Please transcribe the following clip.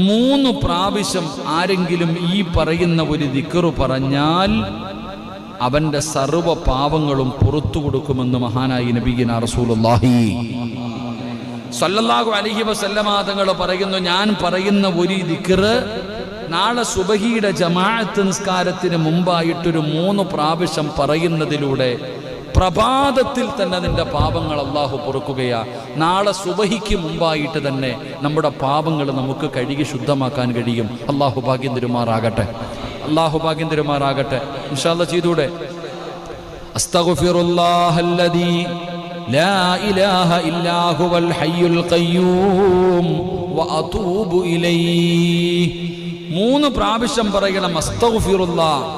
മൂന്ന് പ്രാവശ്യം ആരെങ്കിലും ഈ പറയുന്ന ഒരു ദിക്കറു പറഞ്ഞാൽ അവന്റെ സർവ പാവങ്ങളും പുറത്തു കൊടുക്കുമെന്ന് മഹാനായി നബീന റസൂലുള്ളാഹി. സല്ലല്ലാഹു അലൈഹി വസല്ലമ തങ്ങൾ പറയുന്നു ഞാൻ പറയുന്ന ഒരു ദിക്കറ് നാളെ സുബഹിയുടെ ജമാഅത്ത് നിസ്കാരത്തിന് മുമ്പായിട്ടൊരു മൂന്ന് പ്രാവശ്യം പറയുന്നതിലൂടെ പ്രഭാതത്തിൽ തന്നെ നിന്റെ പാപങ്ങൾ അള്ളാഹു പൊറുക്കുകയാ. നാളെ സുബഹിക്ക് മുമ്പായിട്ട് തന്നെ നമ്മുടെ പാപങ്ങൾ നമുക്ക് കഴുകി ശുദ്ധമാക്കാൻ കഴിയും. അള്ളാഹു ഭാഗ്യം തിരുമാറാകട്ടെ. അള്ളാഹു ഭാഗ്യം തിരുമാറാകട്ടെ. ഇൻഷാല്ല ചെയ്തൂടെ? മൂന്ന് പ്രാവശ്യം പറയണം അസ്തഗ്ഫിറുല്ലാ.